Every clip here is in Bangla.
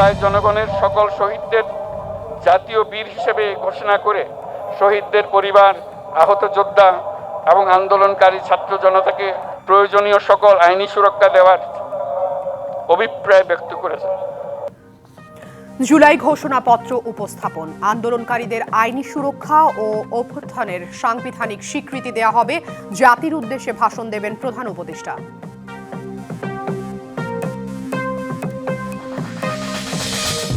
জুলাই জনগণের সকল শহীদদের জাতীয় বীর হিসেবে ঘোষণা করে শহীদদের পরিবার, আহত যোদ্ধা এবং আন্দোলনকারী ছাত্র জনতাকে প্রয়োজনীয় সকল আইনি সুরক্ষা দেওয়ার অভিপ্রায় ব্যক্ত করেছে জুলাই ঘোষণাপত্র উপস্থাপন। আন্দোলনকারীদের আইনি সুরক্ষা ও অভ্যুত্থানের সাংবিধানিক স্বীকৃতি দেওয়া হবে। জাতির উদ্দেশ্যে ভাষণ দেবেন প্রধান উপদেষ্টা।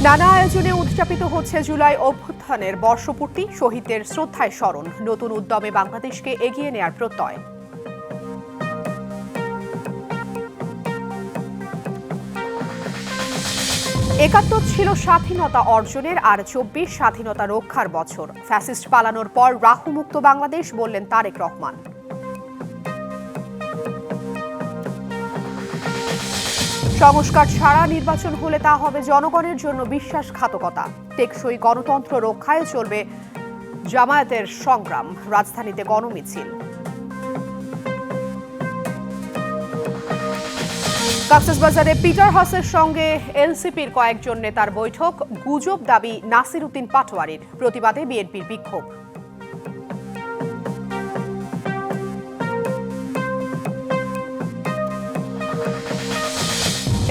নানা আয়োজনে উদযাপিত হচ্ছে জুলাই অভ্যুত্থানের বর্ষপূর্তি, শহীদদের শ্রদ্ধায় স্মরণ, নতুন উদ্যমে বাংলাদেশকে এগিয়ে নেয়ার প্রত্যয়। একাত্তর ছিল স্বাধীনতা অর্জনের আর চব্বিশ স্বাধীনতা রক্ষার বছর। ফ্যাসিস্ট পালানোর পর রাহুমুক্ত বাংলাদেশ, বললেন তারেক রহমান। সংস্কার ছাড়া নির্বাচন হলে তা হবে জনগণের জন্য বিশ্বাসঘাতকতা। টেকসই গণতন্ত্র রক্ষায় চলবে জামায়াতের সংগ্রাম, রাজধানীতে গণমিছিল। কক্সবাজারে পিটার হাসের সঙ্গে এনসিপির কয়েকজন নেতার বৈঠক, গুজব দাবি নাসির উদ্দিন পাটোয়ারির। প্রতিবাদে বিএনপির বিক্ষোভ।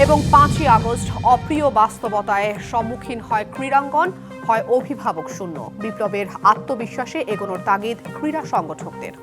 এবং পাঁচই আগস্ট অপ্রিয় বাস্তবতায় সম্মুখীন হয় ক্রীড়াঙ্গন, হয় অভিভাবক শূন্য। বিপ্লবের আত্মবিশ্বাসে এগোনোর তাগিদ ক্রীড়া সংগঠকদের।